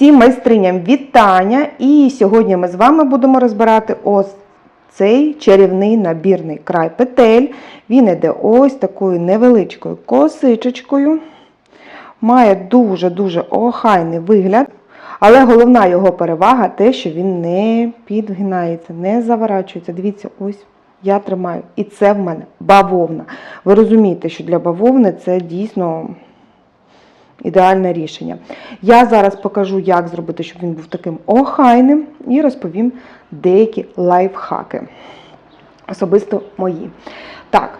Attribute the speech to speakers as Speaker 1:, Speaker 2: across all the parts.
Speaker 1: Всім майстриням вітання! І сьогодні ми з вами будемо розбирати ось цей чарівний набірний край петель. Він іде ось такою невеличкою косичечкою. Має дуже-дуже охайний вигляд. Але головна його перевага те, що він не підгинається, не заворачується. Дивіться, ось я тримаю. І це в мене бавовна. Ви розумієте, що для бавовни це дійсно ідеальне рішення. Я зараз покажу, як зробити, щоб він був таким охайним, і розповім деякі лайфхаки. Особисто мої. Так,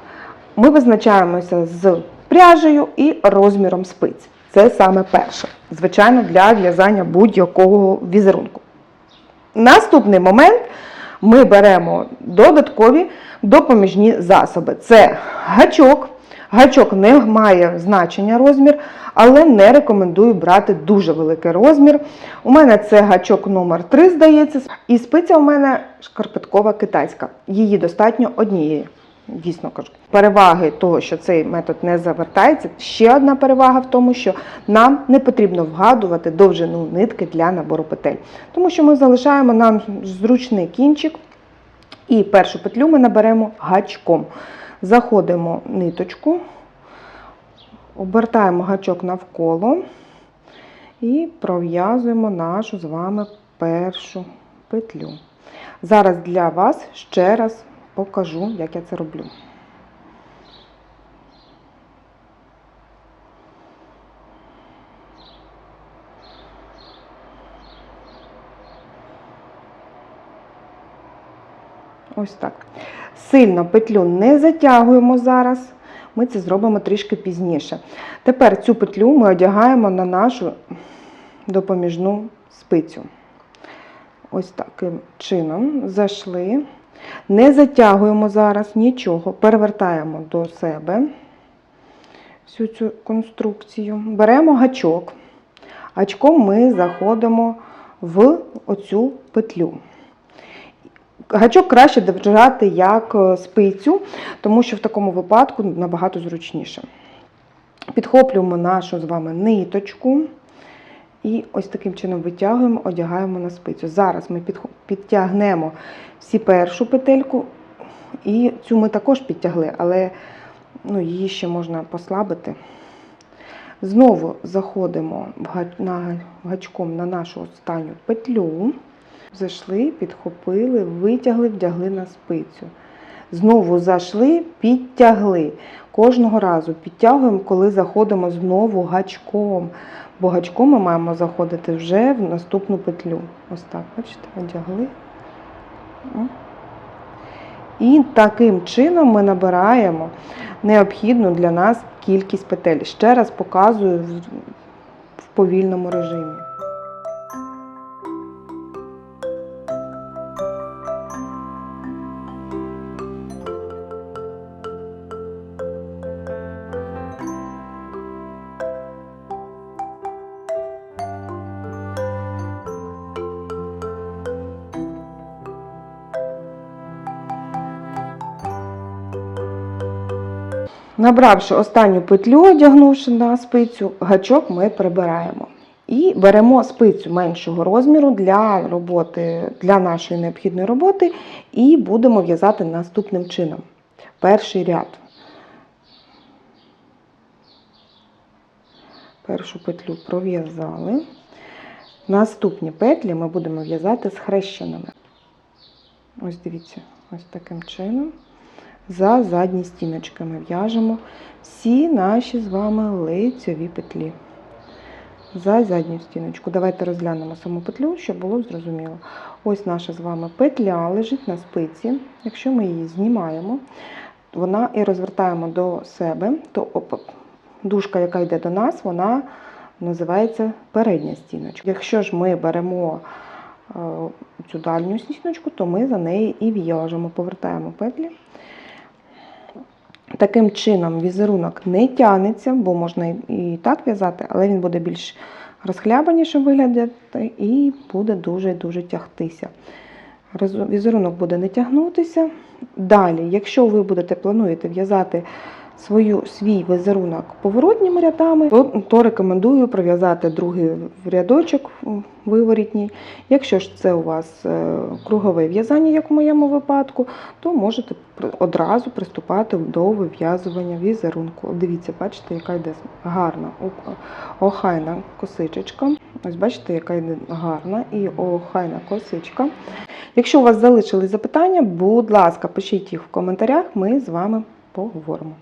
Speaker 1: ми визначаємося з пряжею і розміром спиць. Це саме перше. Звичайно, для в'язання будь-якого візерунку. Наступний момент ми беремо додаткові допоміжні засоби. Це гачок. Гачок не має значення розмір, але не рекомендую брати дуже великий розмір. У мене це гачок номер 3 здається, і спиця у мене шкарпеткова китайська. Її достатньо однієї. Дійсно кажу. Переваги того, що цей метод не завертається. Ще одна перевага в тому, що нам не потрібно вгадувати довжину нитки для набору петель. Тому що ми залишаємо нам зручний кінчик, і першу петлю ми наберемо гачком. Заходимо ниточку, обертаємо гачок навколо і пров'язуємо нашу з вами першу петлю. Зараз для вас ще раз покажу, як я це роблю. Ось так. Сильно петлю не затягуємо зараз. Ми це зробимо трішки пізніше. Тепер цю петлю ми одягаємо на нашу допоміжну спицю. Ось таким чином зайшли. Не затягуємо зараз нічого, перевертаємо до себе всю цю конструкцію. Беремо гачок. Гачком ми заходимо в оцю петлю. Гачок краще держати як е, спицю, тому що в такому випадку набагато зручніше. Підхоплюємо нашу з вами ниточку і ось таким чином витягуємо, одягаємо на спицю. Зараз ми підтягнемо всі першу петельку, і цю ми також підтягли, але ну, її ще можна послабити. Знову заходимо гачком на нашу останню петлю. Зайшли, підхопили, витягли, вдягли на спицю. Знову зайшли, підтягли. Кожного разу підтягуємо, коли заходимо знову гачком. Бо гачком ми маємо заходити вже в наступну петлю. Ось так, бачите, одягли. І таким чином ми набираємо необхідну для нас кількість петель. Ще раз показую в повільному режимі. Набравши останню петлю, одягнувши на спицю, гачок ми прибираємо. І беремо спицю меншого розміру для роботи, для нашої необхідної роботи, і будемо в'язати наступним чином. Перший ряд. Першу петлю пров'язали. Наступні петлі ми будемо в'язати схрещеними. Ось дивіться, ось таким чином за задні стіночки ми в'яжемо всі наші з вами лицьові петлі. За задню стіночку. Давайте розглянемо саму петлю, щоб було зрозуміло. Ось наша з вами петля лежить на спиці. Якщо ми її знімаємо, вона і розвертаємо до себе, то дужка, яка йде до нас, вона називається передня стіночка. Якщо ж ми беремо е, цю дальню стіночку, то ми за неї і в'яжемо, повертаємо петлі. Таким чином візерунок не тягнеться, бо можна і так в'язати, але він буде більш розхлябаніше виглядати і буде дуже-дуже тягтися. Візерунок буде не тягнутися. Далі, якщо ви будете плануєте в'язати свою, свій візерунок поворотніми рядами, то, то рекомендую пров'язати другий рядочок виворітній. Якщо ж це у вас е, кругове в'язання, як в моєму випадку, то можете одразу приступати до вив'язування візерунку. Дивіться, бачите, яка йде гарна охайна косичечка. Ось бачите, яка йде гарна і охайна косичка. Якщо у вас залишились запитання, будь ласка, пишіть їх в коментарях, ми з вами поговоримо.